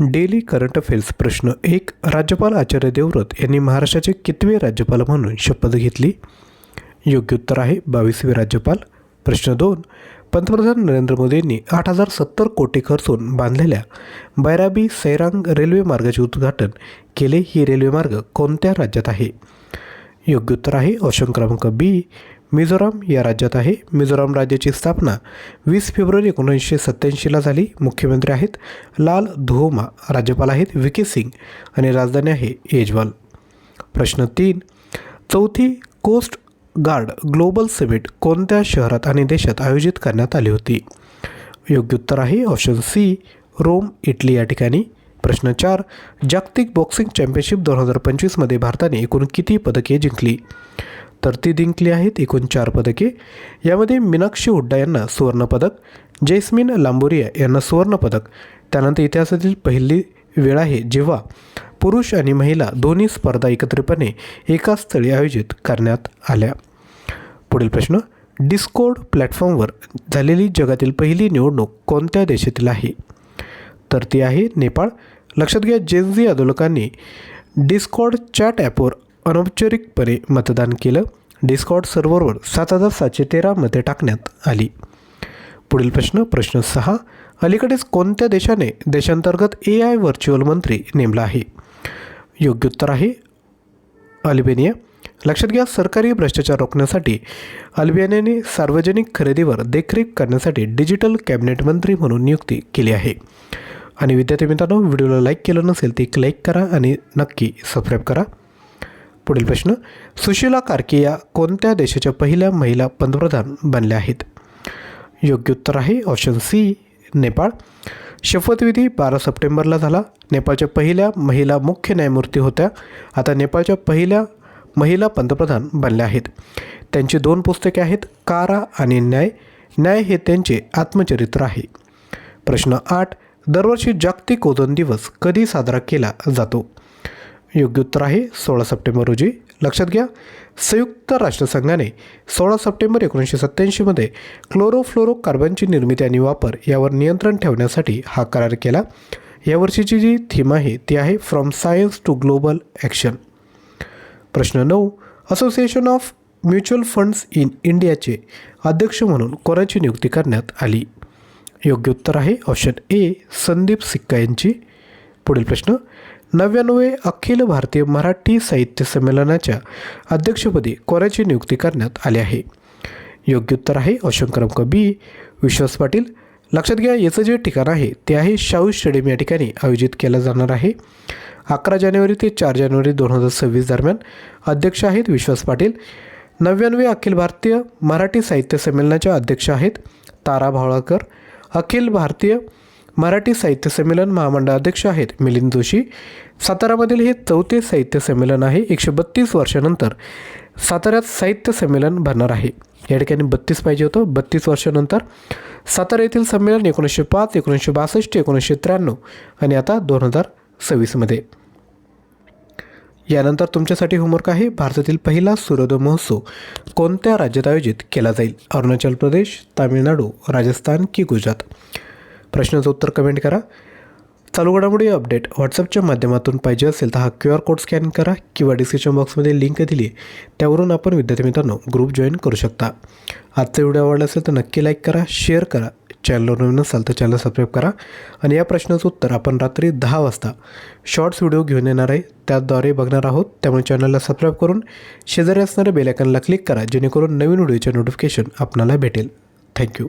Daily current affairs प्रश्न एक राज्यपाल आचार्य देवव्रत यांनी महाराष्ट्राचे कितवे राज्यपाल म्हणून शपथ घेतली? योग्य उत्तर आहे बावीसवे राज्यपाल. प्रश्न दोन पंतप्रधान नरेंद्र मोदी यांनी आठ हजार सत्तर कोटी खर्चून बांधलेल्या बैराबी सैरांग रेल्वे मार्गाचे उद्घाटन केले. ही रेल्वे मार्ग कोणत्या राज्यात आहे? योग्य उत्तर आहे ऑप्शन क्रमांक बी मिझोराम या राज्यात आहे. मिझोराम राज्याची स्थापना वीस फेब्रुवारी एकोणीसशे सत्त्याऐंशीला झाली. मुख्यमंत्री आहेत लाल धुओमा राज्यपाल आहेत व्ही के सिंग आणि राजधानी आहे एजवाल. प्रश्न तीन चौथी कोस्ट गार्ड ग्लोबल समिट कोणत्या शहरात आणि देशात आयोजित करण्यात आली होती? योग्य उत्तर आहे ऑप्शन सी रोम इटली या ठिकाणी. प्रश्न चार जागतिक बॉक्सिंग चॅम्पियनशिप दोन हजार पंचवीसमध्ये भारताने एकूण किती पदके जिंकली? तर ती जिंकली आहेत एकूण चार पदके. यामध्ये मीनाक्षी हुड्डा यांना सुवर्णपदक जैस्मिन लांबोरिया यांना सुवर्णपदक त्यानंतर इतिहासातील पहिली वेळ आहे जेव्हा पुरुष आणि महिला दोन्ही स्पर्धा एकत्रितपणे एकाच स्थळी आयोजित करण्यात आल्या. पुढील प्रश्न डिस्कोड प्लॅटफॉर्मवर झालेली जगातील पहिली निवडणूक कोणत्या देशातील आहे? तर ती आहे नेपाळ. लक्षात घ्या जेनझी आंदोलकांनी डिस्कॉड चॅट ॲपवर अनौपचारिकपणे मतदान केलं. डिस्कॉर्ड सर्व्हरवर सात हजार सातशे तेरामध्ये टाकण्यात आली. पुढील प्रश्न प्रश्न सहा. अलीकडेच कोणत्या देशाने देशांतर्गत ए आय व्हर्च्युअल मंत्री नेमला आहे? योग्य उत्तर आहे अल्बेनिया. लक्षात घ्या सरकारी भ्रष्टाचार रोखण्यासाठी अल्बेनियाने सार्वजनिक खरेदीवर देखरेख करण्यासाठी डिजिटल कॅबिनेट मंत्री म्हणून नियुक्ती केली आहे. आणि विद्यार्थी मित्रांनो व्हिडिओला लाईक केलं नसेल ते लाईक करा आणि नक्की सबस्क्राईब करा. पुढील प्रश्न. सुशीला कार्की या कोणत्या देशाच्या पहिल्या महिला पंतप्रधान बनल्या आहेत? योग्य उत्तर आहे ऑप्शन सी नेपाळ. शपथविधी बारा सप्टेंबरला झाला. नेपाळच्या पहिल्या महिला मुख्य न्यायमूर्ती होत्या. आता नेपाळच्या पहिल्या महिला पंतप्रधान बनल्या आहेत. त्यांची दोन पुस्तके आहेत कारा आणि न्याय. न्याय हे त्यांचे आत्मचरित्र आहे. प्रश्न आठ दरवर्षी जागतिक ओझोन दिवस कधी साजरा केला जातो? योग्य उत्तर आहे सोळा सप्टेंबर रोजी. लक्षात घ्या संयुक्त राष्ट्रसंघाने सोळा सप्टेंबर एकोणीसशे सत्त्याऐंशीमध्ये क्लोरोफ्लोरो कार्बनची निर्मिती आणि वापर यावर नियंत्रण ठेवण्यासाठी हा करार केला. यावर्षीची जी थीम आहे ती आहे from science to global action प्रश्न नऊ association of mutual funds in इंडियाचे अध्यक्ष म्हणून कोणाची नियुक्ती करण्यात आली? योग्य उत्तर आहे ऑप्शन ए संदीप सिक्का यांची. पुढील प्रश्न. नव्याण्णवे अखिल भारतीय मराठी साहित्य संमेलनाच्या अध्यक्षपदी कोणाची नियुक्ती करण्यात आली आहे. योग्य उत्तर आहे ऑप्शन क्रमांक बी. विश्वास पाटील. लक्षात घ्या याचं जे ठिकाण आहे ते आहे शाहू स्टेडियम या ठिकाणी आयोजित केलं जाणार आहे. अकरा जानेवारी ते चार जानेवारी दोन हजार सव्वीस दरम्यान अध्यक्ष आहेत विश्वास पाटील. नव्याण्णवे अखिल भारतीय मराठी साहित्य संमेलनाच्या अध्यक्ष आहेत तारा भावळकर. अखिल भारतीय मराठी साहित्य संमेलन महामंडळ अध्यक्ष आहेत मिलिंद जोशी. सातारामधील हे चौथे साहित्य संमेलन आहे. एकशे बत्तीस वर्षानंतर साताऱ्यात साहित्य संमेलन भरणार आहे. या ठिकाणी बत्तीस पाहिजे होतं. बत्तीस वर्षानंतर सातारा येथील संमेलन एकोणीसशे पाच एकोणीसशे बासष्ट एकोणीसशे त्र्याण्णव आणि आता दोन हजार सव्वीसमध्ये यानंतर तुमच्यासाठी होमवर्क आहे. भारतातील पहिला सूर्योदय महोत्सव कोणत्या राज्यात आयोजित केला जाईल? अरुणाचल प्रदेश तामिळनाडू राजस्थान की गुजरात? प्रश्नाचं उत्तर कमेंट करा. चालू घडामोडी अपडेट व्हॉट्सअपच्या माध्यमातून पाहिजे असेल तर हा क्यू आर कोड स्कॅन करा किंवा डिस्क्रिप्शन बॉक्समध्ये लिंक दिली. त्यावरून आपण विद्यार्थी मित्रांनो ग्रुप जॉईन करू शकता. आजचा व्हिडिओ आवडला असेल तर नक्की लाईक करा शेअर करा. चॅनलवर नवीन असाल तर चॅनल सबस्क्राईब करा. आणि या प्रश्नाचं उत्तर आपण रात्री दहा वाजता शॉर्ट्स व्हिडिओ घेऊन येणार आहे. त्याद्वारे बघणार आहोत. त्यामुळे चॅनलला सबस्क्राईब करून शेजारी असणाऱ्या बेलायकनला क्लिक करा जेणेकरून नवीन व्हिडिओचे नोटिफिकेशन आपणाला भेटेल. थँक्यू